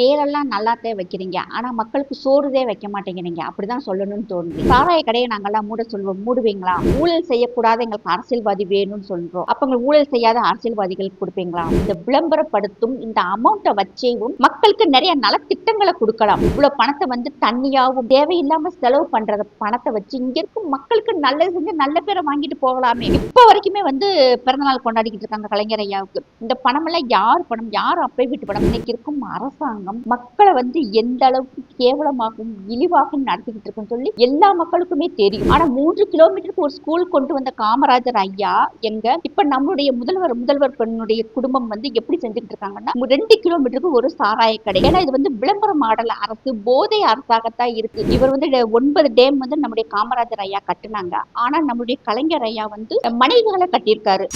பேரெல்லாம் நல்லாத்தான் வைக்கிறீங்க. ஆனா மக்களுக்கு சோறுதே வைக்க மாட்டேங்கிறீங்க. அப்படிதான் சொல்லணும்னு தோணுது. சாராய கடையை நாங்கெல்லாம் மூட சொல்லுவோம் மூடுவீங்களா? ஊழல் செய்யக்கூடாது எங்களுக்கு அரசியல்வாதி வேணும்னு சொல்றோம். அப்ப உங்களுக்கு ஊழல் செய்யாத அரசியல்வாதிகளுக்கு கொடுப்பீங்களா? இந்த விளம்பரப்படுத்தும் இந்த அமௌண்ட்டை வச்சேவும் மக்களுக்கு நிறைய நலத்திட்டங்களை கொடுக்கலாம். இவ்வளவு பணத்தை வந்து தண்ணியாவும் தேவையில்லாம செலவு பண்றத பணத்தை வச்சு இங்க இருக்கும் மக்களுக்கு நல்லது செஞ்சு நல்ல பேரை வாங்கிட்டு போகலாமே. இப்ப வரைக்குமே வந்து பிறந்தநாள் கொண்டாடிக்கிட்டு இருக்காங்க கலைஞர் ஐயாவுக்கு. இந்த பணமெல்லாம் யார் பணம்? யார் அப்பை வீட்டு பணம்? இன்னைக்கு இருக்கும் அரசாங்கம். மக்களை வந்து எந்த அளவுக்கு கேவலமாகவும் இழிவாகவும் நடத்திக்கிட்டு இருக்குன்னு சொல்லி எல்லா மக்களுக்குமே தெரியும். ஆனா மூன்று கிலோமீட்டருக்கு ஒரு ஸ்கூல் கொண்டு வந்த காமராஜர் ஐயா எங்க? இப்ப நம்மளுடைய முதல்வர் முதல்வர் பெண்ணுடைய குடும்பம் வந்து எப்படி செஞ்சுட்டு இருக்காங்கன்னா ரெண்டு கிலோமீட்டருக்கு ஒரு சாராய கடை. ஏன்னா இது வந்து விளம்பர மாடல் அரசு போதை அரசாகத்தான் இருக்கு. இவர் வந்து ஒன்பது டேம் வந்து நம்முடைய காமராஜர் ஐயா கட்டுனாங்க. ஆனா நம்மளுடைய கலைஞர் ஐயா வந்து மனைவிகளை கட்டியிருக்காரு.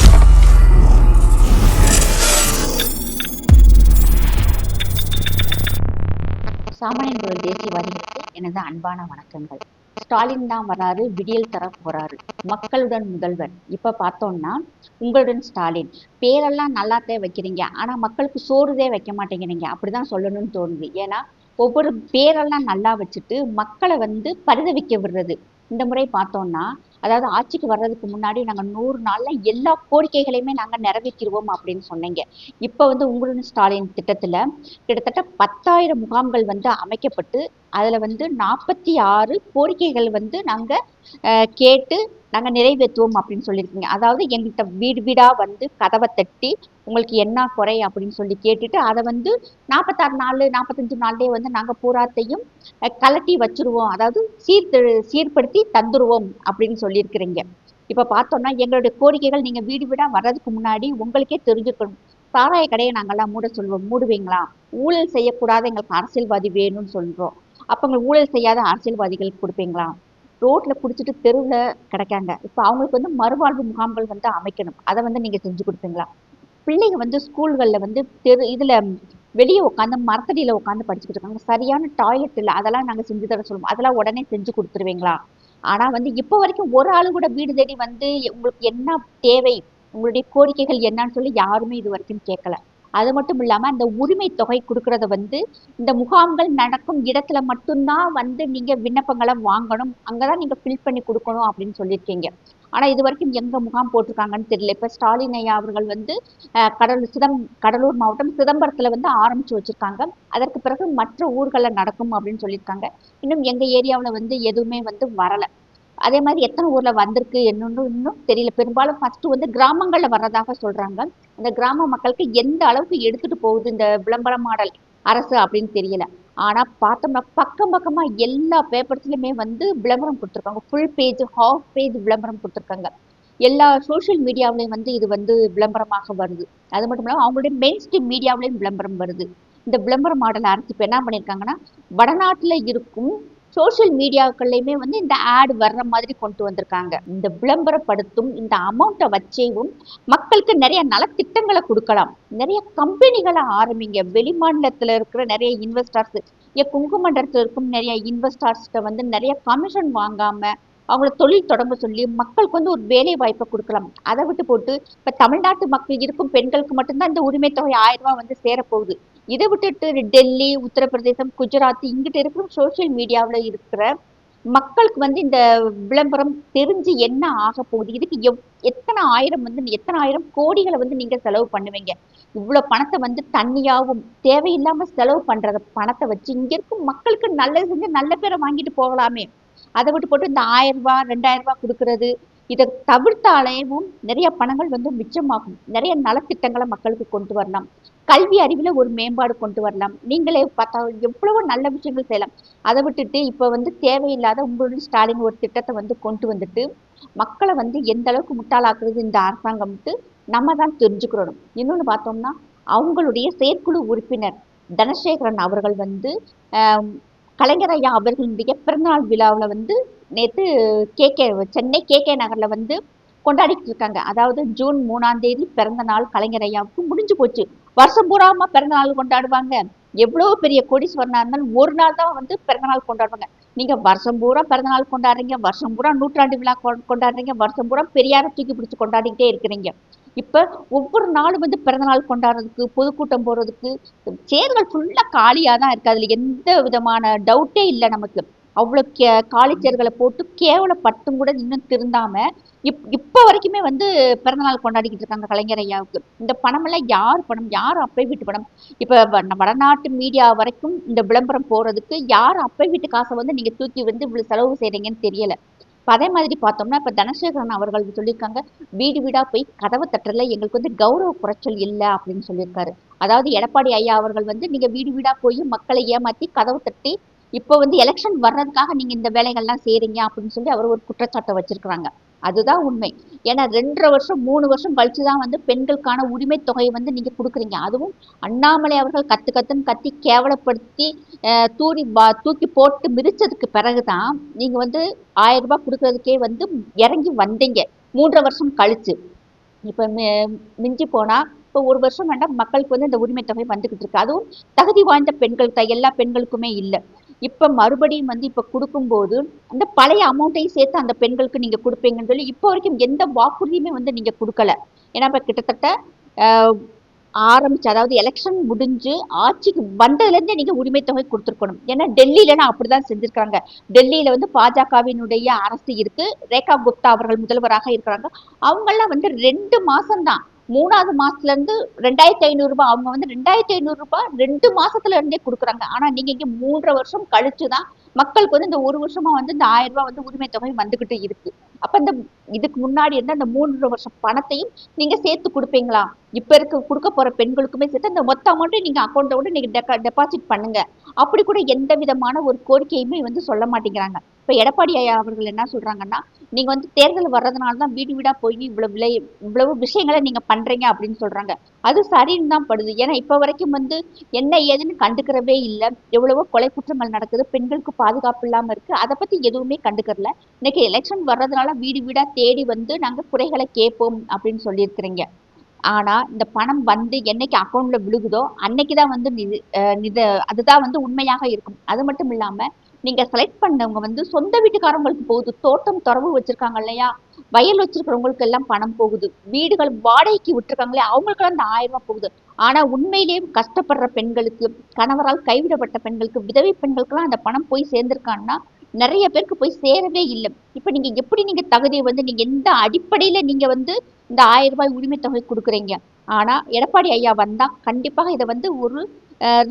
சாமானியன் குரல் தேசியவாதிகளுக்கு எனது அன்பான வணக்கங்கள். ஸ்டாலின் தான் வராரு விடியல் தர போறாரு. மக்களுடன் முதல்வர். இப்ப பார்த்தோம்னா உங்களுடன் ஸ்டாலின். பேரெல்லாம் நல்லாத்தே வைக்கிறீங்க. ஆனா மக்களுக்கு சோறுதே வைக்க மாட்டேங்கிறீங்க. அப்படிதான் சொல்லணும்னு தோணுது. ஏன்னா ஒவ்வொரு பேரெல்லாம் நல்லா வச்சுட்டு மக்களை வந்து பரிதவிக்க விடுறது. இந்த முறை பார்த்தோம்னா அதாவது ஆட்சிக்கு வர்றதுக்கு முன்னாடி நாங்க நூறு நாள்ல எல்லா கோரிக்கைகளையுமே நாங்க நிறைவேற்றிடுவோம் அப்படின்னு சொன்னீங்க. இப்ப வந்து உங்களுடன் ஸ்டாலின் திட்டத்துல கிட்டத்தட்ட பத்தாயிரம் முகாம்கள் வந்து அமைக்கப்பட்டு அதில் வந்து நாற்பத்தி ஆறு கோரிக்கைகள் வந்து நாங்கள் கேட்டு நாங்கள் நிறைவேற்றுவோம் அப்படின்னு சொல்லியிருக்கீங்க. அதாவது எங்கள்கிட்ட வீடு வீடாக வந்து கதவை தட்டி உங்களுக்கு என்ன குறை அப்படின்னு சொல்லி கேட்டுட்டு அதை வந்து நாற்பத்தாறு நாள் நாற்பத்தஞ்சு நாள்லேயே வந்து நாங்கள் பூராத்தையும் கலட்டி வச்சிருவோம். அதாவது சீர்த்து சீர்படுத்தி தந்துடுவோம் அப்படின்னு சொல்லியிருக்கிறீங்க. இப்போ பார்த்தோம்னா எங்களுடைய கோரிக்கைகள் நீங்கள் வீடு வீடாக வர்றதுக்கு முன்னாடி உங்களுக்கே தெரிஞ்சுக்கணும். சாராய கடையை நாங்கள்லாம் மூட சொல்லுவோம். மூடுவீங்களா? ஊழல் செய்யக்கூடாத எங்களுக்கு அரசியல்வாதி வேணும்னு சொல்கிறோம் அப்போ உங்களுக்கு ஊழல் செய்யாத அரசியல்வாதிகளுக்கு கொடுப்பீங்களா? ரோட்டில் குடிச்சிட்டு தெருவில் கிடைக்காங்க. இப்போ அவங்களுக்கு வந்து மறுவாழ்வு முகாம்கள் வந்து அமைக்கணும். அதை வந்து நீங்கள் செஞ்சு கொடுப்பீங்களா? பிள்ளைங்க வந்து ஸ்கூல்களில் வந்து தெரு இதில் வெளியே உட்காந்து மரத்தடியில் உட்காந்து படிச்சுக்கிட்டு இருக்காங்க. சரியான டாய்லெட் இல்லை. அதெல்லாம் நாங்கள் செஞ்சு தர சொல்லுவோம். அதெல்லாம் உடனே செஞ்சு கொடுத்துருவீங்களா? ஆனால் வந்து இப்போ வரைக்கும் ஒரு ஆளு கூட வீடு தேடி வந்து உங்களுக்கு என்ன தேவை உங்களுடைய கோரிக்கைகள் என்னன்னு சொல்லி யாருமே இது வரைக்கும் கேட்கல. அது மட்டும் இல்லாம அந்த உரிமை தொகை கொடுக்கறத வந்து இந்த முகாம்கள் நடக்கும் இடத்துல மட்டும்தான் வந்து நீங்க விண்ணப்பங்களை வாங்கணும். அங்கதான் நீங்க ஃபில் பண்ணி கொடுக்கணும் அப்படின்னு சொல்லியிருக்கீங்க. ஆனா இது வரைக்கும் எங்க முகாம் போட்டிருக்காங்கன்னு தெரியல. இப்ப ஸ்டாலின் ஐயா அவர்கள் வந்து கடலூர் சிதம் கடலூர் மாவட்டம் சிதம்பரத்துல வந்து ஆரம்பிச்சு வச்சிருக்காங்க. அதற்கு பிறகு மற்ற ஊர்களில் நடக்கும் அப்படின்னு சொல்லியிருக்காங்க. இன்னும் எங்க ஏரியாவுல வந்து எதுவுமே வந்து வரல. அதே மாதிரி எத்தனை ஊர்ல வந்திருக்கு என்னன்னு இன்னும் தெரியல. பெரும்பாலும் ஃபர்ஸ்ட் வந்து கிராமங்கள்ல வர்றதாக சொல்றாங்க. அந்த கிராம மக்களுக்கு எந்த அளவுக்கு எடுத்துட்டு போகுது இந்த விளம்பர மாடல் அரசு அப்படின்னு தெரியல. ஆனா பார்த்தோம்னா பக்கம் பக்கமா எல்லா பேப்பர்ஸ்லயுமே வந்து விளம்பரம் கொடுத்துருக்காங்க. ஃபுல் பேஜ் ஹாஃப் பேஜ் விளம்பரம் கொடுத்துருக்காங்க. எல்லா சோஷியல் மீடியாவிலையும் வந்து இது வந்து விளம்பரமாக வருது. அது மட்டும் இல்லாமல் அவங்களுடைய மெயின் ஸ்ட்ரீம் மீடியாவிலையும் விளம்பரம் வருது. இந்த விளம்பர மாடல் அரசு இப்போ என்ன பண்ணியிருக்காங்கன்னா வடநாட்டில் இருக்கும் சோஷியல் மீடியாக்கள்லையுமே வந்து இந்த ஆட் வர்ற மாதிரி கொண்டு வந்திருக்காங்க. இந்த விளம்பரப்படுத்தும் இந்த அமௌண்ட்டை வச்சேவும் மக்களுக்கு நிறைய நலத்திட்டங்களை கொடுக்கலாம். நிறைய கம்பெனிகளை ஆரம்பிங்க. வெளிமாநிலத்தில் இருக்கிற நிறைய இன்வெஸ்டர்ஸ் இங்க குங்குமண்டலத்துல இருக்கும் நிறைய இன்வெஸ்டர்ஸ்கிட்ட வந்து நிறைய கமிஷன் வாங்காமல் அவங்கள தொழில் தொடங்க சொல்லி மக்களுக்கு வந்து ஒரு வேலை வாய்ப்பை கொடுக்கலாம். அதை விட்டு போட்டு இப்போ தமிழ்நாட்டு மக்கள் இருக்கும் பெண்களுக்கு மட்டும்தான் இந்த உரிமை தொகை ஆயிரம் ரூபாய் வந்து சேரப்போகுது. இதை விட்டுட்டு டெல்லி உத்தரப்பிரதேசம் குஜராத் இங்கிட்ட இருக்கிற சோஷியல் மீடியாவில் இருக்கிற மக்களுக்கு வந்து இந்த விளம்பரம் தெரிஞ்சு என்ன ஆக போகுது? இதுக்கு எவ் எத்தனை ஆயிரம் வந்து எத்தனை ஆயிரம் கோடிகளை வந்து நீங்க செலவு பண்ணுவீங்க? இவ்வளோ பணத்தை வந்து தண்ணியாகவும் தேவையில்லாம செலவு பண்றத பணத்தை வச்சு இங்க இருக்கும் மக்களுக்கு நல்லது செஞ்சு நல்ல பேரை வாங்கிட்டு போகலாமே. அதை விட்டு போட்டு இந்த ஆயிரம் ரூபாய் ரெண்டாயிரம் ரூபாய் கொடுக்கறது இதை தவிர்த்தாலேயும் நிறைய பணங்கள் வந்து மிச்சமாகும். நிறைய நலத்திட்டங்களை மக்களுக்கு கொண்டு வரலாம். கல்வி அறிவில் ஒரு மேம்பாடு கொண்டு வரலாம். நீங்களே பார்த்தா எவ்வளவோ நல்ல விஷயங்கள் செய்யலாம். அதை விட்டுட்டு இப்போ வந்து தேவையில்லாத உங்களுடைய ஸ்டாலின் ஒரு திட்டத்தை வந்து கொண்டு வந்துட்டு மக்களை வந்து எந்த அளவுக்கு முட்டாளாக்குறது இந்த அரசாங்கம்ட்டு நம்ம தான் தெரிஞ்சுக்கிறோம் இன்னொன்று பார்த்தோம்னா அவங்களுடைய செயற்குழு உறுப்பினர் தனசேகரன் அவர்கள் வந்து கலைஞர் ஐயா அவர்களுடைய பிறந்தநாள் விழாவில் வந்து நேற்று K K Chennai K K நகரில் வந்து கொண்டாடிட்டு இருக்காங்க. அதாவது ஜூன் மூணாம் தேதி பிறந்த நாள் கலைஞர் ஐயாவுக்கு முடிஞ்சு போச்சு. வருஷம் பூராம பிறந்த நாள் கொண்டாடுவாங்க. எவ்வளவு பெரிய கோடீஸ்வரனா இருந்தாலும் ஒரு நாள் தான் வந்து பிறந்த நாள் கொண்டாடுவாங்க. நீங்க வருஷம் பூரா பிறந்த நாள் கொண்டாடுறீங்க வருஷம் பூரா நூற்றாண்டு விழா கொ- கொண்டாடுறீங்க வருஷம் பூரா பெரியார தூக்கி பிடிச்சு கொண்டாடிக்கிட்டே இருக்கிறீங்க. இப்போ ஒவ்வொரு நாளும் வந்து பிறந்தநாள் கொண்டாடுறதுக்கு பொதுக்கூட்டம் போறதுக்கு சேர்கள் ஃபுல்லாக காலியாக தான் இருக்குது அதில் எந்த விதமான டவுட்டே இல்லை நமக்கு. அவ்வளோ கே காலிச்சர்களை போட்டு கேவலப்பட்டும் கூட இன்னும் திருந்தாம இப் இப்போ வரைக்குமே வந்து பிறந்தநாள் கொண்டாடிக்கிட்டு இருக்காங்க கலைஞர் ஐயாவுக்கு. இந்த பணமெல்லாம் யார் பணம்? யார் அப்பை வீட்டு பணம்? இப்போ வடநாட்டு மீடியா வரைக்கும் இந்த விளம்பரம் போகிறதுக்கு யார் அப்பை வீட்டு காசை வந்து நீங்கள் தூக்கி வந்து இவ்வளோ செலவு செய்கிறீங்கன்னு தெரியல. இப்போ அதே மாதிரி பார்த்தோம்னா இப்போ தனசேகரன் அவர்கள் சொல்லியிருக்காங்க வீடு வீடாக போய் கதவை தட்டுறதுல எங்களுக்கு வந்து கௌரவ குறைச்சல் இல்லை அப்படின்னு சொல்லியிருக்காரு. அதாவது எடப்பாடி ஐயா அவர்கள் வந்து நீங்கள் வீடு வீடாக போய் மக்களை ஏமாற்றி கதவை தட்டி இப்போ வந்து எலெக்ஷன் வர்றதுக்காக நீங்க இந்த வேலைகள்லாம் செய்கிறீங்க அப்படின்னு சொல்லி அவர் ஒரு குற்றச்சாட்டை வச்சிருக்கிறாங்க. அதுதான் உண்மை. ஏன்னா ரெண்டரை வருஷம் மூணு வருஷம் கழிச்சு தான் வந்து பெண்களுக்கான உரிமை தொகையை வந்து நீங்க கொடுக்குறீங்க. அதுவும் அண்ணாமலை அவர்கள் கத்து கத்துன்னு கத்தி கேவலப்படுத்தி தூரி பா- தூக்கி போட்டு மிதிச்சதுக்கு பிறகுதான் நீங்க வந்து ஆயிரம் ரூபாய் கொடுக்கறதுக்கே வந்து இறங்கி வந்தீங்க. மூன்றரை வருஷம் கழிச்சு. இப்ப மி- மிஞ்சி போனா இப்போ ஒரு வருஷம் வேண்டாம் மக்களுக்கு வந்து இந்த உரிமை தொகை வந்துகிட்டு இருக்கு. அதுவும் தகுதி வாய்ந்த பெண்கள் எல்லா பெண்களுக்குமே இல்லை. இப்போ மறுபடியும் வந்து இப்போ கொடுக்கும்போது அந்த பழைய அமௌண்ட்டையும் சேர்த்து அந்த பெண்களுக்கு நீங்கள் கொடுப்பீங்கன்னு சொல்லி இப்போ வரைக்கும் எந்த வாக்குறுதியுமே வந்து நீங்கள் கொடுக்கல. ஏன்னா இப்போ கிட்டத்தட்ட ஆரம்பிச்சு அதாவது எலெக்ஷன் முடிஞ்சு ஆட்சிக்கு வந்ததுலேருந்தே நீங்கள் உரிமை தொகை கொடுத்துருக்கணும். ஏன்னா டெல்லியில அப்படிதான் செஞ்சுருக்காங்க டெல்லியில் வந்து பாஜகவினுடைய அரசு இருக்கு. ரேகா குப்தா அவர்கள் முதல்வராக இருக்கிறாங்க. அவங்கெல்லாம் வந்து ரெண்டு மாதம்தான் மூணாவது மாசத்துல இருந்து ரெண்டாயிரத்தி ஐநூறு ரூபாய். அவங்க வந்து ரெண்டாயிரத்தி ஐநூறு ரூபாய் ரெண்டு மாசத்துல இருந்தே கொடுக்குறாங்க. ஆனா நீங்க இங்க மூன்றரை வருஷம் கழிச்சுதான் மக்களுக்கு வந்து இந்த ஒரு வருஷமா வந்து இந்த ஆயிரம் ரூபாய் வந்து உரிமை தொகை வந்துகிட்டு இருக்கு. அப்ப இந்த இதுக்கு முன்னாடி இருந்த அந்த மூன்று வருஷம் பணத்தையும் நீங்க சேர்த்து கொடுப்பீங்களா? இப்ப இருக்க கொடுக்க போற பெண்களுக்குமே சேர்த்து அந்த மொத்த அமௌண்ட்டை நீங்க அக்கௌண்ட்டை விட நீங்க டெபாசிட் பண்ணுங்க. அப்படி கூட எந்த விதமான ஒரு கோரிக்கையுமே வந்து சொல்ல மாட்டேங்கிறாங்க. இப்ப எடப்பாடி ஐயா அவர்கள் என்ன சொல்றாங்கன்னா நீங்க வந்து தேர்தல் வர்றதுனால தான் வீடு வீடா போய் இவ்வளவு விலை இவ்வளவு விஷயங்களை நீங்க பண்றீங்க அப்படின்னு சொல்றாங்க. அது சரின்னு தான் படுது. ஏன்னா இப்ப வரைக்கும் வந்து என்ன ஏதுன்னு கண்டுக்கிறவே இல்லை. எவ்வளவோ கொலை குற்றங்கள் நடக்குது. பெண்களுக்கு பாதுகாப்பு இல்லாம இருக்கு. அதை பத்தி எதுவுமே கண்டுக்கறல. இன்னைக்கு எலெக்ஷன் வர்றதுனால வீடு வீடா தேடி வந்து நாங்க குறைகளை கேட்போம் அப்படின்னு சொல்லியிருக்கிறீங்க. ஆனா இந்த பணம் வந்து என்னைக்கு அக்கௌண்ட்ல விழுகுதோ அன்னைக்குதான் வந்து நிதி நித அதுதான் வந்து உண்மையாக இருக்கும். அது மட்டும் இல்லாம நீங்க செலக்ட் பண்ணவங்க வந்து சொந்த வீட்டுக்காரங்களுக்கு போகுது. தோட்டம் துறவு வச்சிருக்காங்க இல்லையா? வயல் வச்சிருக்கிறவங்களுக்கு எல்லாம் பணம் போகுது. வீடுகள் வாடகைக்கு விட்டுருக்காங்களே அவங்களுக்கெல்லாம் அந்த ஆயிரம் ரூபாய் போகுது. ஆனா உண்மையிலேயே கஷ்டப்படுற பெண்களுக்கு கணவரால் கைவிடப்பட்ட பெண்களுக்கு விதவை பெண்களுக்கெல்லாம் அந்த பணம் போய் சேர்ந்துருக்காங்கன்னா நிறைய பேருக்கு போய் சேரவே இல்லை. இப்போ நீங்க எப்படி நீங்கள் தகுதியை வந்து நீங்கள் எந்த அடிப்படையில நீங்க வந்து இந்த ஆயிரம் ரூபாய் உரிமை தொகை கொடுக்குறீங்க? ஆனா எடப்பாடி ஐயா வந்தால் கண்டிப்பாக இதை வந்து ஒரு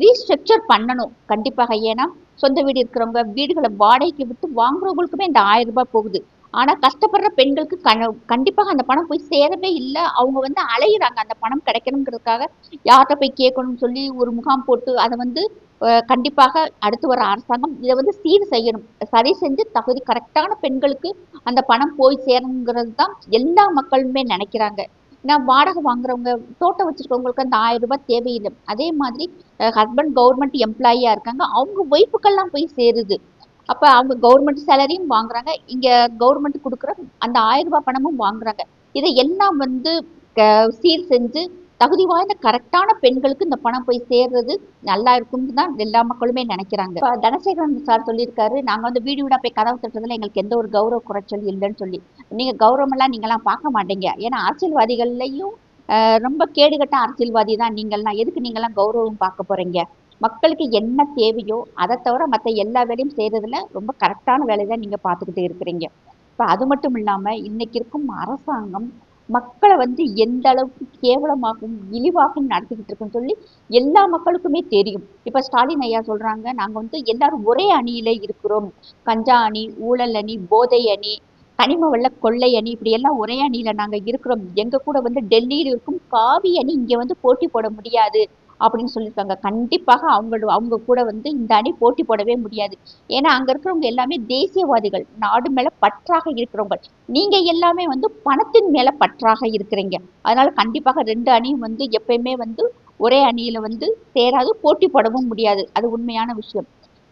ரீஸ்ட்ரக்சர் பண்ணணும். கண்டிப்பாக. ஏன்னா சொந்த வீடு இருக்கிறவங்க வீடுகளை வாடகைக்கு விட்டு வாங்குறவங்களுக்குமே இந்த ஆயிரம் ரூபாய் போகுது. ஆனால் கஷ்டப்படுற பெண்களுக்கு கண கண்டிப்பாக அந்த பணம் போய் சேரவே இல்லை. அவங்க வந்து அலையிறாங்க. அந்த பணம் கிடைக்கணுங்கிறதுக்காக யார்கிட்ட போய் கேட்கணும்னு சொல்லி ஒரு முகாம் போட்டு அதை வந்து கண்டிப்பாக அடுத்து வர அரசாங்கம் இதை வந்து சீர் செய்யணும். சரி செஞ்சு தகுதி கரெக்டான பெண்களுக்கு அந்த பணம் போய் சேரணுங்கிறது தான் எல்லா மக்களுமே நினைக்கிறாங்க. ஏன்னா வாடகை வாங்குறவங்க தோட்டம் வச்சிருக்கவங்களுக்கு அந்த ஆயிரம் ரூபாய் தேவையில்லை. அதே மாதிரி ஹஸ்பண்ட் கவர்மெண்ட் எம்ப்ளாயியாக இருக்காங்க. அவங்க ஒய்ஃபுக்கெல்லாம் போய் சேருது. அப்ப அவங்க கவர்மெண்ட் சேலரியும் வாங்குறாங்க. இங்க கவர்மெண்ட் கொடுக்குற அந்த ஆயிரம் ரூபாய் பணமும் வாங்குறாங்க. இதை எல்லாம் வந்து சீர் செஞ்சு தகுதி வாய்ந்த கரெக்டான பெண்களுக்கு இந்த பணம் போய் சேர்றது நல்லா இருக்கும்னு தான் எல்லா மக்களுமே நினைக்கிறாங்க. இப்போ தனசேகரன் சார் சொல்லியிருக்காரு நாங்க வந்து வீடு வீடாக போய் கதவு தட்டுறதுல எங்களுக்கு எந்த ஒரு கௌரவ குறைச்சல் இல்லைன்னு சொல்லி. நீங்க கௌரவம் எல்லாம் பார்க்க மாட்டீங்க. ஏன்னா அரசியல்வாதிகள்லயும் ரொம்ப கேடுகட்ட அரசியல்வாதி தான் நீங்கள்லாம். எதுக்கு நீங்கள்லாம் கௌரவம் பார்க்க போறீங்க? மக்களுக்கு என்ன தேவையோ அதை தவிர மற்ற எல்லா வேலையும் செய்கிறதுல ரொம்ப கரெக்டான வேலையை தான் நீங்க பார்த்துக்கிட்டு இருக்கிறீங்க. இப்போ அது மட்டும் இல்லாம இன்னைக்கு இருக்கும் அரசாங்கம் மக்களை வந்து எந்த அளவுக்கு கேவலமாகவும் இழிவாகவும் நடத்திக்கிட்டு இருக்குன்னு சொல்லி எல்லா மக்களுக்குமே தெரியும். இப்போ ஸ்டாலின் ஐயா சொல்றாங்க நாங்கள் வந்து எல்லாரும் ஒரே அணியில இருக்கிறோம். கஞ்சா அணி ஊழல் அணி போதை அணி கனிம வள கொள்ளை அணி இப்படி எல்லாம் ஒரே அணியில நாங்கள் இருக்கிறோம். எங்க கூட வந்து டெல்லியில் இருக்கும் காவி அணி இங்கே வந்து போட்டி போட முடியாது. அப்படின்னு சொல்லியிருக்காங்க. கண்டிப்பாக அவங்களோட அவங்க கூட வந்து இந்த அணி போட்டி போடவே முடியாது. ஏன்னா அங்கே இருக்கிறவங்க எல்லாமே தேசியவாதிகள். நாடு மேலே பற்றாக இருக்கிறவங்க. நீங்கள் எல்லாமே வந்து பணத்தின் மேலே பற்றாக இருக்கிறீங்க. அதனால் கண்டிப்பாக ரெண்டு அணியும் வந்து எப்பயுமே வந்து ஒரே அணியில் வந்து சேராது போட்டி போடவும் முடியாது. அது உண்மையான விஷயம்.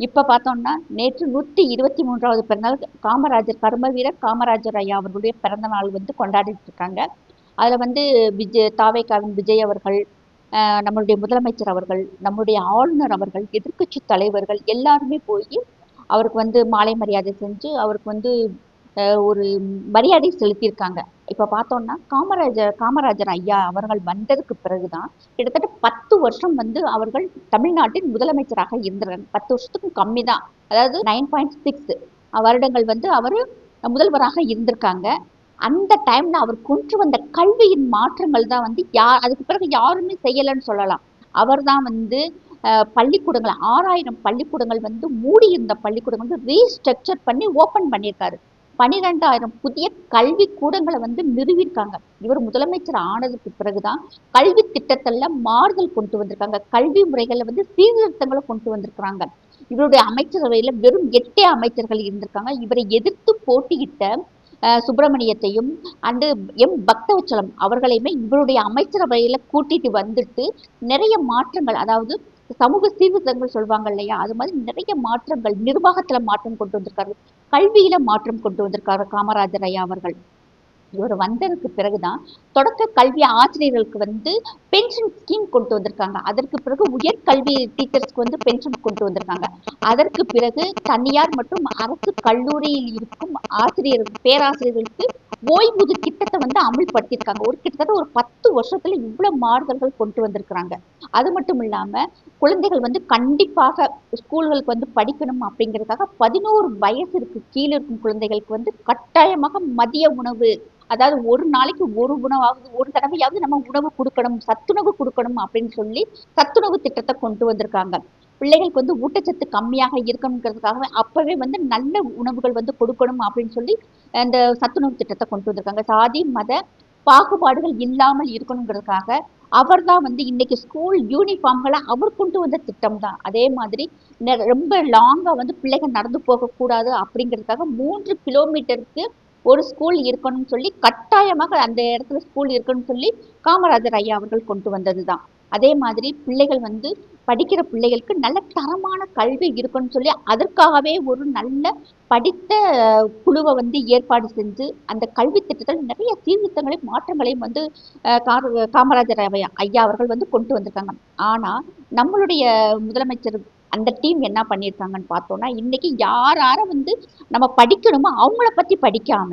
இப்போ பார்த்தோம்னா நேற்று நூற்றி இருபத்தி மூன்றாவது பிறந்தநாள் காமராஜர் கர்ம வீரர் காமராஜர் ஐயா அவர்களுடைய பிறந்த நாள் வந்து கொண்டாடிட்டு இருக்காங்க. அதில் வந்து விஜய் தாவேக்காவின் விஜய் அவர்கள் நம்மளுடைய முதலமைச்சர் அவர்கள் நம்முடைய ஆளுநர் அவர்கள் எதிர்க்கட்சி தலைவர்கள் எல்லாருமே போய் அவருக்கு வந்து மாலை மரியாதை செஞ்சு அவருக்கு வந்து ஒரு மரியாதை செலுத்தியிருக்காங்க. இப்போ பார்த்தோம்னா காமராஜர் காமராஜர் ஐயா அவர்கள் வந்ததுக்கு பிறகுதான் கிட்டத்தட்ட பத்து வருஷம் வந்து அவர்கள் தமிழ்நாட்டின் முதலமைச்சராக இருந்திருக்காங்க பத்து வருஷத்துக்கும் கம்மி தான் அதாவது நைன் பாயிண்ட் சிக்ஸ் வருடங்கள் வந்து அவர் முதல்வராக இருந்திருக்காங்க. அந்த டைம்ல அவர் கொண்டு வந்த கல்வியின் மாற்றங்கள் தான் வந்து யார் அதுக்கு பிறகு யாருமே செய்யலைன்னு சொல்லலாம். அவர் தான் வந்து பள்ளிக்கூடங்கள் ஆறாயிரம் பள்ளிக்கூடங்கள் வந்து மூடி இருந்த பள்ளிக்கூடங்கள் வந்து ரீஸ்ட்ரக்சர் பண்ணி ஓப்பன் பண்ணியிருக்காரு. பன்னிரெண்டாயிரம் புதிய கல்வி கூடங்களை வந்து நிறுவியிருக்காங்க. இவர் முதலமைச்சர் ஆனதுக்கு பிறகுதான் கல்வி திட்டத்தில் மாறுதல் கொண்டு வந்திருக்காங்க. கல்வி முறைகளை வந்து சீர்திருத்தங்களை கொண்டு வந்திருக்கிறாங்க. இவருடைய அமைச்சரவையில் வெறும் எட்டே அமைச்சர்கள் இருந்திருக்காங்க. இவரை எதிர்த்து போட்டியிட்ட சுப்பிரமணியத்தையும் அண்டு எம். பக்தவச்சலம் அவர்களையுமே இவருடைய அமைச்சரவையில கூட்டிட்டு வந்துட்டு நிறைய மாற்றங்கள் அதாவது சமூக சீர்திருத்தங்கள் சொல்லுவாங்க இல்லையா? அது மாதிரி நிறைய மாற்றங்கள் நிர்வாகத்துல மாற்றம் கொண்டு வந்திருக்காரு. கல்வியில மாற்றம் கொண்டு வந்திருக்காரு காமராஜர் ஐயா அவர்கள். இவர் வந்ததுக்கு பிறகுதான் தொடக்க கல்வி ஆசிரியர்களுக்கு வந்து பென்ஷன் ஸ்கீம் கொண்டு வந்திருக்காங்க. அதற்கு பிறகு உயர்கல்வி டீச்சர்ஸ்க்கு வந்து பென்ஷன் கொண்டு வந்திருக்காங்க. அதற்கு பிறகு தனியார் மற்றும் அரசு கல்லூரியில் இருக்கும் ஆசிரியர் பேராசிரியர்களுக்கு ஓய்வூதிய திட்டத்தை வந்து அமல்படுத்தியிருக்காங்க. ஒரு கிட்டத்தட்ட ஒரு பத்து வருஷத்துல இவ்வளவு மாறுதல்கள் கொண்டு வந்திருக்கிறாங்க. அது மட்டும் இல்லாம குழந்தைகள் வந்து கண்டிப்பாக ஸ்கூல்களுக்கு வந்து படிக்கணும் அப்படிங்கிறதுக்காக பதினோரு வயசிற்கு கீழே இருக்கும் குழந்தைகளுக்கு வந்து கட்டாயமாக மதிய உணவு அதாவது ஒரு நாளைக்கு ஒரு உணவாவது ஒரு தடவையாவது நம்ம உணவு கொடுக்கணும் சத்துணவு கொடுக்கணும் அப்படின்னு சொல்லி சத்துணவு திட்டத்தை கொண்டு வந்திருக்காங்க. பிள்ளைகளுக்கு வந்து ஊட்டச்சத்து கம்மியாக இருக்கணுங்கிறதுக்காக அப்பவே வந்து நல்ல உணவுகள் வந்து கொடுக்கணும் அப்படின்னு சொல்லி அந்த சத்துணவு திட்டத்தை கொண்டு வந்திருக்காங்க. சாதி மத பாகுபாடுகள் இல்லாமல் இருக்கணுங்கிறதுக்காக அவர் தான் வந்து இன்னைக்கு ஸ்கூல் யூனிஃபார்ம்களை அவர் கொண்டு வந்த திட்டம் தான் அதே மாதிரி ரொம்ப லாங்காக வந்து பிள்ளைகள் நடந்து போகக்கூடாது அப்படிங்கிறதுக்காக மூன்று கிலோமீட்டருக்கு ஒரு ஸ்கூல் இருக்கணும்னு சொல்லி கட்டாயமாக அந்த இடத்துல ஸ்கூல் இருக்கணும்னு சொல்லி காமராஜர் ஐயா அவர்கள் கொண்டு வந்ததுதான். அதே மாதிரி பிள்ளைகள் வந்து படிக்கிற பிள்ளைகளுக்கு நல்ல தரமான கல்வி இருக்கணும்னு சொல்லி அதற்காகவே ஒரு நல்ல படித்த குழுவை வந்து ஏற்பாடு செஞ்சு அந்த கல்வி திட்டத்தில் நிறைய சீர்திருத்தங்களையும் மாற்றங்களையும் வந்து காமராஜர் ஐயா அவர்கள் வந்து கொண்டு வந்திருக்காங்க. ஆனால் நம்மளுடைய முதலமைச்சர் அந்த டீம் என்ன பண்ணியிருக்காங்கன்னு பார்த்தோம்னா இன்னைக்கு யார் யாரை வந்து நம்ம படிக்கணுமோ அவங்கள பத்தி படிக்காம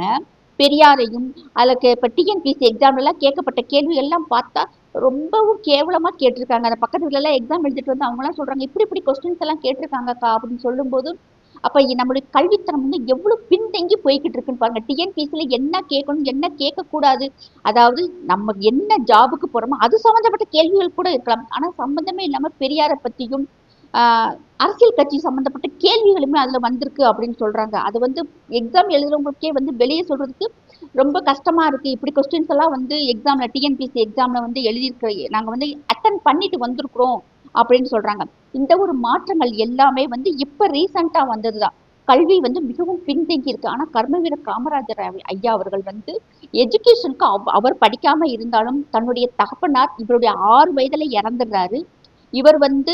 பெரியாரையும் அதுக்கு இப்போ டிஎன்பிசி எக்ஸாம்லாம் கேட்கப்பட்ட கேள்வி எல்லாம் பார்த்தா ரொம்பவும் கேவலமா கேட்டிருக்காங்க. அந்த பக்கத்து வீட்டிலலாம் எல்லாம் எக்ஸாம் எழுதிட்டு வந்து அவங்களாம் சொல்றாங்க இப்படி இப்படி கொஸ்டின்ஸ் எல்லாம் கேட்டிருக்காங்கக்கா அப்படின்னு சொல்லும்போது அப்ப நம்மளுடைய கல்வித்தரம் வந்து எவ்வளவு பின்தங்கி போய்கிட்டு இருக்குன்னு பாருங்க. டிஎன்பிசில என்ன கேட்கணும் என்ன கேட்கக்கூடாது அதாவது நம்ம என்ன ஜாபுக்கு போறோமோ அது சம்பந்தப்பட்ட கேள்விகள் கூட இருக்கலாம். ஆனா சம்பந்தமே இல்லாம பெரியாரை பத்தியும் அரசியல் கட்சி சம்பந்தப்பட்ட கேள்விகளுமே அதுல வந்திருக்கு அப்படின்னு சொல்றாங்க. அது வந்து எக்ஸாம் எழுதுறவங்களுக்கே வந்து வெளியே சொல்றதுக்கு ரொம்ப கஷ்டமா இருக்கு. இப்படி கொஸ்டின்ஸ் எல்லாம் வந்து எக்ஸாம்ல டிஎன்பிசி எக்ஸாம்ல வந்து எழுதியிருக்க நாங்க வந்து அட்டன் பண்ணிட்டு வந்திருக்கிறோம் அப்படின்னு சொல்றாங்க. இந்த ஒரு மாற்றங்கள் எல்லாமே வந்து இப்ப ரீசெண்டா வந்ததுதான். கல்வி வந்து மிகவும் பின்தங்கி இருக்கு. ஆனா கர்மவீர காமராஜர் ஐயா அவர்கள் வந்து எஜுகேஷனுக்கு அவர் படிக்காம இருந்தாலும் தன்னுடைய தகப்பனார் இவருடைய ஆறு வயதுல இறந்துடுறாரு. இவர் வந்து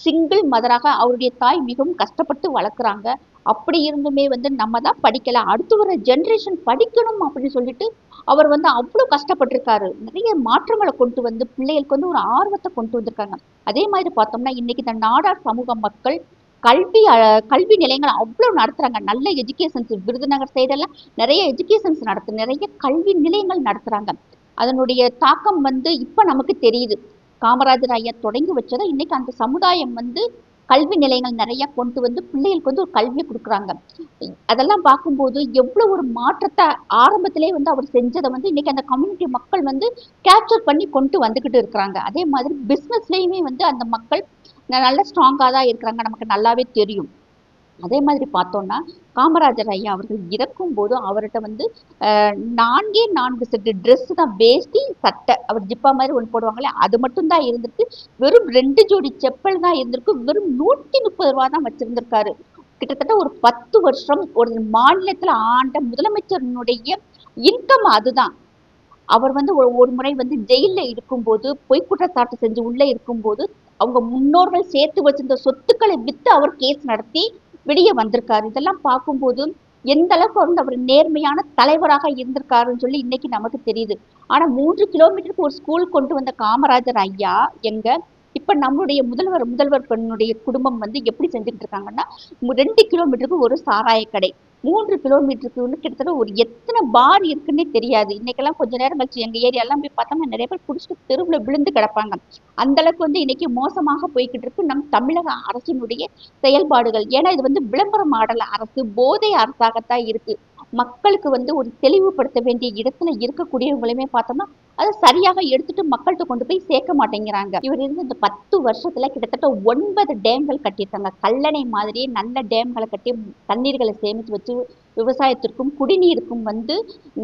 சிங்கிள் மதராக அவருடைய தாய் மிகவும் கஷ்டப்பட்டு வளர்க்குறாங்க. அப்படி இருந்துமே வந்து நம்ம தான் படிக்கல. அடுத்து வர ஜென்ரேஷன் படிக்கணும் அப்படின்னு சொல்லிட்டு அவர் வந்து அவ்வளோ கஷ்டப்பட்டிருக்காரு. நிறைய மாற்றங்களை கொண்டு வந்து பிள்ளைகளுக்கு வந்து ஒரு ஆர்வத்தை கொண்டு வந்திருக்காங்க. அதே மாதிரி பார்த்தோம்னா இன்னைக்கு இந்த நாடார் சமூக மக்கள் கல்வி அஹ், கல்வி நிலையங்களை அவ்வளோ நடத்துறாங்க. நல்ல எஜுகேஷன்ஸ் விருதுநகர் சைடெல்லாம் நிறைய எஜுகேஷன்ஸ் நடத்து நிறைய கல்வி நிலையங்கள் நடத்துறாங்க. அதனுடைய தாக்கம் வந்து இப்ப நமக்கு தெரியுது. காமராஜர் ஐயா தொடங்கி வச்சதை இன்னைக்கு அந்த சமுதாயம் வந்து கல்வி நிலையங்கள் நிறைய கொண்டு வந்து பிள்ளைகளுக்கு வந்து ஒரு கல்வியை கொடுக்குறாங்க. அதெல்லாம் பார்க்கும்போது எவ்வளோ ஒரு மாற்றத்தை ஆரம்பத்திலே வந்து அவர் செஞ்சதை வந்து இன்னைக்கு அந்த கம்யூனிட்டி மக்கள் வந்து கேப்சர் பண்ணி கொண்டு வந்துக்கிட்டு இருக்கிறாங்க. அதே மாதிரி பிஸ்னஸ்லேயுமே வந்து அந்த மக்கள் நல்லா நல்ல தான் இருக்கிறாங்க. நமக்கு நல்லாவே தெரியும். அதே மாதிரி பார்த்தோம்னா காமராஜர் ஐயா அவர்கள் இறக்கும் போது அவர்கிட்ட வந்து நான்கே நான்கு செட்டு Dress தான் வேஷ்டி சட்டை. அவர் ஜிப்பா மாதிரி ஒன்று போடுவாங்களே அது மட்டும் தான் இருந்திருக்கு. வெறும் ரெண்டு ஜோடி செப்பல் தான் இருந்திருக்கு. வெறும் நூத்தி முப்பது ரூபா தான் வச்சிருந்திருக்காரு. கிட்டத்தட்ட ஒரு பத்து வருஷம் ஒரு மாநிலத்துல ஆண்ட முதலமைச்சரினுடைய இன்கம் அதுதான். அவர் வந்து ஒரு முறை வந்து ஜெயில்ல இருக்கும்போது பொய் குற்றச்சாட்டு செஞ்சு உள்ள இருக்கும்போது அவங்க முன்னோர்கள் சேர்த்து வச்சிருந்த சொத்துக்களை வித்து அவர் கேஸ் நடத்தி வெளியே வந்திருக்காரு. இதெல்லாம் பார்க்கும்போது எந்த அளவுக்கு வந்து அவர் நேர்மையான தலைவராக இருந்திருக்காருன்னு சொல்லி இன்னைக்கு நமக்கு தெரியுது. ஆனா மூன்று கிலோமீட்டருக்கு ஒரு ஸ்கூல் கொண்டு வந்த காமராஜர் ஐயா எங்க? இப்ப நம்மளுடைய முதல்வர் முதல்வர் பெண்ணுடைய குடும்பம் வந்து எப்படி செஞ்சுட்டு இருக்காங்கன்னா ரெண்டு கிலோமீட்டருக்கு ஒரு சாராய கடை. மூன்று கிலோமீட்டருக்கு வந்து கிட்டத்தட்ட ஒரு எத்தனை பார் இருக்குன்னே தெரியாது. இன்னைக்கெல்லாம் கொஞ்ச நேரம் கழிச்சு எங்க ஏரியாலாம் போய் பார்த்தோம்னா நிறைய பேர் குடிச்சிட்டு தெருவுல விழுந்து கிடப்பாங்க. அந்த அளவுக்கு வந்து இன்னைக்கு மோசமாக போய்கிட்டு இருக்கு நம் தமிழக அரசினுடைய செயல்பாடுகள். ஏன்னா இது வந்து விளம்பர மாடல் அரசு போதை அரசாகத்தான் இருக்கு. மக்களுக்கு வந்து ஒரு தெளிவுபடுத்த வேண்டிய இடத்துல இருக்கக்கூடியவங்களையுமே பார்த்தோம்னா அதை சரியாக எடுத்துட்டு மக்கள்கிட்ட கொண்டு போய் சேர்க்க மாட்டேங்கிறாங்க. இவர் இருந்து இந்த பத்து வருஷத்துல கிட்டத்தட்ட ஒன்பது டேம்கள் கட்டியிருக்காங்க. கல்லணை மாதிரியே நல்ல டேம்களை கட்டி தண்ணீர்களை சேமித்து வச்சு விவசாயத்திற்கும் குடிநீருக்கும் வந்து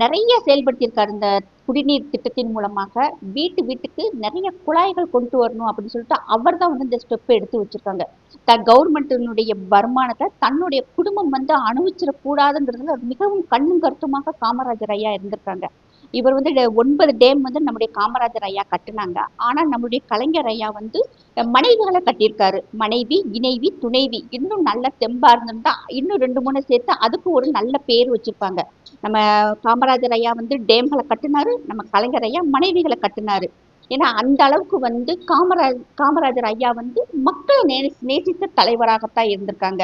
நிறைய செயல்படுத்தியிருக்காரு. இந்த குடிநீர் திட்டத்தின் மூலமாக வீட்டு வீட்டுக்கு நிறைய குழாய்கள் கொண்டு வரணும் அப்படின்னு சொல்லிட்டு அவர் தான் வந்து இந்த ஸ்டெப்பை எடுத்து வச்சிருக்காங்க. த கவர்மெண்ட்டினுடைய வருமானத்தை தன்னுடைய குடும்பம் வந்து அனுபவிச்சிடக்கூடாதுங்கிறதுல மிகவும் கண்ணும் கருத்துமாக காமராஜர் ஐயா இருந்திருக்காங்க. இவர் வந்து ஒன்பது டேம் வந்து நம்முடைய காமராஜர் ஐயா கட்டினாங்க. ஆனால் நம்முடைய கலைஞர் ஐயா வந்து மனைவிகளை கட்டியிருக்காரு. மனைவி இணைவி துணைவி. இன்னும் நல்ல தெம்பா இருந்திருந்தா இன்னும் ரெண்டு மூணு சேர்த்து அதுக்கு ஒரு நல்ல பேர் வச்சிருப்பாங்க நம்ம காமராஜர் ஐயா வந்து டேம்களை கட்டினாரு. நம்ம கலைஞர் ஐயா மனைவிகளை கட்டினாரு. ஏன்னா அந்த அளவுக்கு வந்து காமராஜ் காமராஜர் ஐயா வந்து மக்களை நே நேசித்த தலைவராகத்தான் இருந்திருக்காங்க.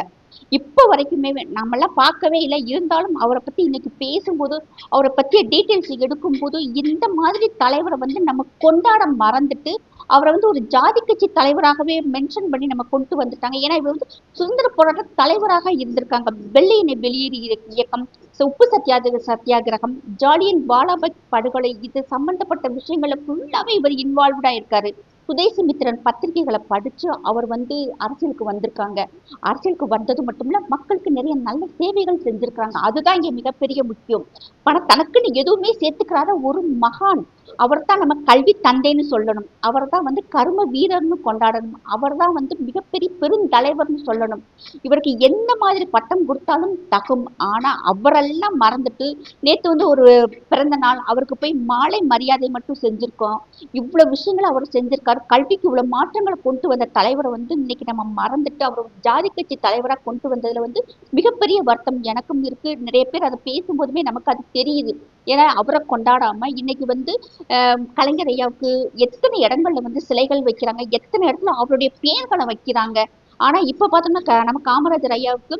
இப்போ வரைக்குமே நம்மளாம் பார்க்கவே இல்லை. இருந்தாலும் அவரை பத்தி இன்னைக்கு பேசும்போது அவரை பற்றிய டீட்டெயில்ஸ் எடுக்கும்போது இந்த மாதிரி தலைவரை வந்து நம்ம கொண்டாட மறந்துட்டு அவரை வந்து ஒரு ஜாதி கட்சி தலைவராகவே மென்ஷன் பண்ணி நம்ம கொண்டு வந்துட்டாங்க. ஏன்னா இவர் வந்து சுதந்திர போராட்ட தலைவராக இருந்திருக்காங்க. வெள்ளையினை வெளியேறி இயக்கம் உப்பு சத்தியாகிரக சத்தியாகிரகம் ஜாலியன் வாலாபாக் படுகொலை இது சம்பந்தப்பட்ட விஷயங்களை ஃபுல்லாவே இவர் இன்வால்வ்டாக இருக்காரு. சுதேசமித்திரன் பத்திரிகைகளை படிச்சு அவர் வந்து அரசியலுக்கு வந்திருக்காங்க. அரசியலுக்கு வந்தது மட்டும் இல்ல மக்களுக்கு நிறைய நல்ல சேவைகள் செஞ்சுருக்காங்க. அதுதான் இங்க மிகப்பெரிய முக்கியம். ஆனா தனக்குன்னு எதுவுமே சேர்த்துக்கிறாத ஒரு மகான் அவர் தான் நம்ம கல்வி தந்தைன்னு சொல்லணும். அவர் தான் வந்து கரும வீரர்னு கொண்டாடணும். அவர் தான் வந்து மிகப்பெரிய பெருந்தலைவர்னு சொல்லணும். இவருக்கு எந்த மாதிரி பட்டம் கொடுத்தாலும் தகும். ஆனா அவரெல்லாம் மறந்துட்டு நேத்து வந்து ஒரு பிறந்த நாள் அவருக்கு போய் மாலை மரியாதை மட்டும் செஞ்சிருக்கோம். இவ்வளவு விஷயங்களை அவர் செஞ்சிருக்காரு. கல்விக்கு இவ்வளவு மாற்றங்களை கொண்டு வந்த தலைவரை வந்து இன்னைக்கு நம்ம மறந்துட்டு அவர் ஜாதி கட்சி தலைவரா கொண்டு வந்ததுல வந்து மிகப்பெரிய வருத்தம் எனக்கும் இருக்கு. நிறைய பேர் அதை பேசும்போதுமே நமக்கு அது தெரியுது. ஏன்னா அவரை கொண்டாடாம இன்னைக்கு வந்து ஆஹ், கலைஞர் ஐயாவுக்கு எத்தனை இடங்கள்ல வந்து சிலைகள் வைக்கிறாங்க எத்தனை இடத்துல அவருடைய பேர்களை வைக்கிறாங்க. ஆனா இப்ப பார்த்தோம்னா நம்ம காமராஜர் ஐயாவுக்கு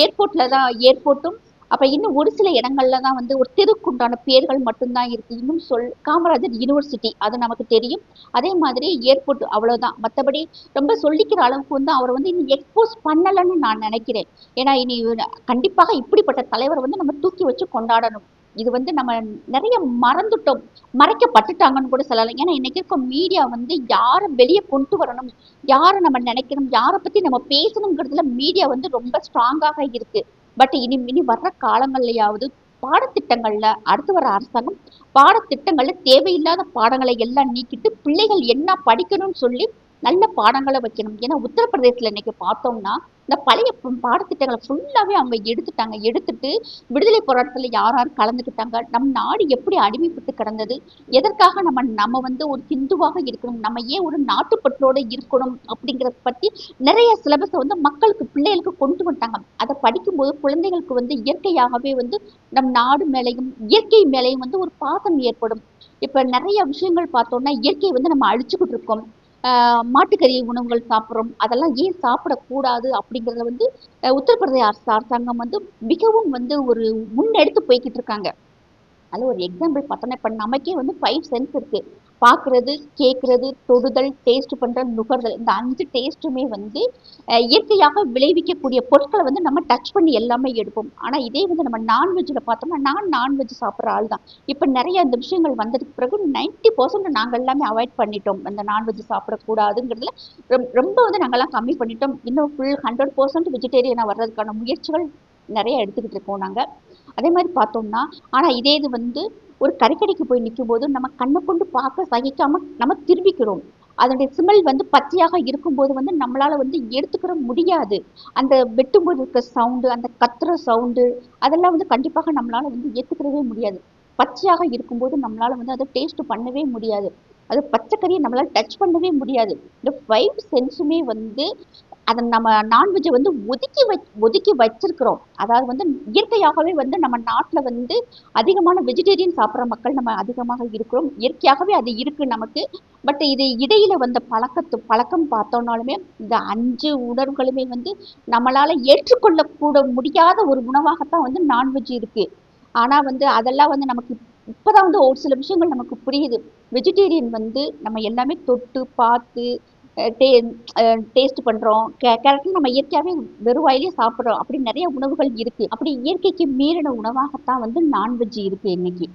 ஏர்போர்ட்ல தான் ஏர்போர்ட்டும் அப்ப இன்னும் ஒரு சில இடங்கள்ல தான் வந்து ஒரு தெருக்குண்டான பேர்கள் மட்டும்தான் இருக்கு. இன்னும் சொல் காமராஜர் யூனிவர்சிட்டி அது நமக்கு தெரியும். அதே மாதிரி ஏர்போர்ட் அவ்வளவுதான். மற்றபடி ரொம்ப சொல்லிக்கிற அளவுக்கு வந்து அவரை வந்து இன்னும் எக்ஸ்போஸ் பண்ணலன்னு நான் நினைக்கிறேன். ஏன்னா இனி கண்டிப்பாக இப்படிப்பட்ட தலைவரை வந்து நம்ம தூக்கி வச்சு கொண்டாடணும். இது வந்து நம்ம நிறைய மறந்துட்டோம். மறைக்கப்பட்டுட்டாங்கன்னு கூட சொல்லலாம். ஏன்னா இன்னைக்கு இருக்க மீடியா வந்து யாரை வெளியே கொண்டு வரணும்? யாரை நம்ம நினைக்கணும்? யாரை பத்தி நம்ம பேசணுங்கிறதுல மீடியா வந்து ரொம்ப ஸ்ட்ராங்காக இருக்கு. பட் இனி இனி வர்ற காலங்கள்லயாவது பாடத்திட்டங்கள்ல அடுத்து வர அரசாங்கம் பாடத்திட்டங்கள்ல தேவையில்லாத பாடங்களை எல்லாம் நீக்கிட்டு பிள்ளைகள் என்ன படிக்கணும்னு சொல்லி நல்ல பாடங்களை வைக்கணும். ஏன்னா உத்தரப்பிரதேசத்தில் இன்னைக்கு பார்த்தோம்னா இந்த பழைய பாடத்திட்டங்களை ஃபுல்லாவே அவங்க எடுத்துட்டாங்க. எடுத்துட்டு விடுதலை போராட்டத்தில் யார் யார் கலந்துக்கிட்டாங்க நம் நாடு எப்படி அடிமைப்பட்டு கிடந்தது எதற்காக நம்ம நம்ம வந்து ஒரு ஹிந்துவாக இருக்கணும் நம்ம ஏன் ஒரு நாட்டுப்பற்றோடு இருக்கணும் அப்படிங்கிறத பத்தி நிறைய சிலபஸை வந்து மக்களுக்கு பிள்ளைகளுக்கு கொண்டு வந்துட்டாங்க. அதை படிக்கும்போது குழந்தைகளுக்கு வந்து இயற்கையாகவே வந்து நம் நாடு மேலையும் இயற்கை மேலையும் வந்து ஒரு பாசம் ஏற்படும். இப்போ நிறைய விஷயங்கள் பார்த்தோம்னா இயற்கையை வந்து நம்ம அழிச்சுக்கிட்டு இருக்கோம். மாட்டுக்கறி உணவுகள் சாப்பிட்றோம். அதெல்லாம் ஏன் சாப்பிடக்கூடாது அப்படிங்கறத வந்து உத்தரப்பிரதேச அரசாங்கம் வந்து மிகவும் வந்து ஒரு முன்னெடுத்து போய்கிட்டு இருக்காங்க. அதில் ஒரு எக்ஸாம்பிள் பார்த்தோன்னா இப்போ நமக்கே வந்து ஃபைவ் சென்ஸ் இருக்கு. பார்க்குறது கேட்கறது தொடுதல் டேஸ்ட் பண்ணுறது நுகர்தல் இந்த அஞ்சு டேஸ்ட்டுமே வந்து இயற்கையாக விளைவிக்கக்கூடிய பொருட்களை வந்து நம்ம டச் பண்ணி எல்லாமே எடுப்போம். ஆனால் இதே வந்து நம்ம நான்வெஜ்ஜில் பார்த்தோம்னா நான் நான்வெஜ் சாப்பிட்ற ஆள் தான். இப்போ நிறைய இந்த விஷயங்கள் வந்ததுக்கு பிறகு நைன்ட்டி பர்சன்ட் நாங்கள் எல்லாமே அவாய்ட் பண்ணிட்டோம். அந்த நான்வெஜ் சாப்பிடக்கூடாதுங்கிறதுல ரொம்ப ரொம்ப வந்து நாங்கள்லாம் கம்மி பண்ணிட்டோம். இன்னும் ஃபுல் ஹண்ட்ரட் பர்சன்ட் வெஜிடேரியனாக வர்றதுக்கான முயற்சிகள் நிறைய எடுத்துக்கிட்டு இருக்கோம் நாங்கள் அதே மாதிரி பார்த்தோம்னா ஆனால் இதே இது வந்து ஒரு கறிக்கடைக்கு போய் நிற்கும் போது நம்ம கண்ணை கொண்டு பார்க்க சகிக்காம நம்ம திரும்பிக்கிறோம். அதனுடைய சிமல் வந்து பச்சையாக இருக்கும்போது வந்து நம்மளால் வந்து எடுத்துக்கிற முடியாது. அந்த வெட்டும்போது இருக்கிற சவுண்டு அந்த கத்துற சவுண்டு அதெல்லாம் வந்து கண்டிப்பாக நம்மளால் வந்து ஏற்றுக்கிறவே முடியாது. பச்சையாக இருக்கும்போது நம்மளால் வந்து அதை டேஸ்ட் பண்ணவே முடியாது. அது பச்சைக்கறியை நம்மளால் டச் பண்ணவே முடியாது. இந்த ஃபைவ் சென்ஸுமே வந்து அதை நம்ம நான்வெஜ்ஜை வந்து ஒதுக்கி வச் ஒதுக்கி வச்சிருக்கிறோம். அதாவது வந்து இயற்கையாகவே வந்து நம்ம நாட்டில் வந்து அதிகமான வெஜிடேரியன் சாப்பிட்ற மக்கள் நம்ம அதிகமாக இருக்கிறோம். இயற்கையாகவே அது இருக்குது நமக்கு. பட் இது இடையில் வந்த பழக்கத்து பழக்கம் பார்த்தோன்னாலுமே இந்த அஞ்சு உணர்வுகளுமே வந்து நம்மளால் ஏற்றுக்கொள்ளக்கூட முடியாத ஒரு உணவாகத்தான் வந்து நான்வெஜ் இருக்குது ஆனால் வந்து அதெல்லாம் வந்து நமக்கு இப்போதான் வந்து ஒரு சில விஷயங்கள் நமக்கு புரியுது. வெஜிடேரியன் வந்து நம்ம எல்லாமே தொட்டு பார்த்து டே டேஸ்ட் பண்ணுறோம் கே கரெக்டாக நம்ம இயற்கையாகவே வெறும் வாயிலே சாப்பிட்றோம். அப்படி நிறைய உணவுகள் இருக்குது அப்படி இயற்கைக்கு மீறின உணவாகத்தான் வந்து நான்வெஜ் இருக்குது இன்றைக்கி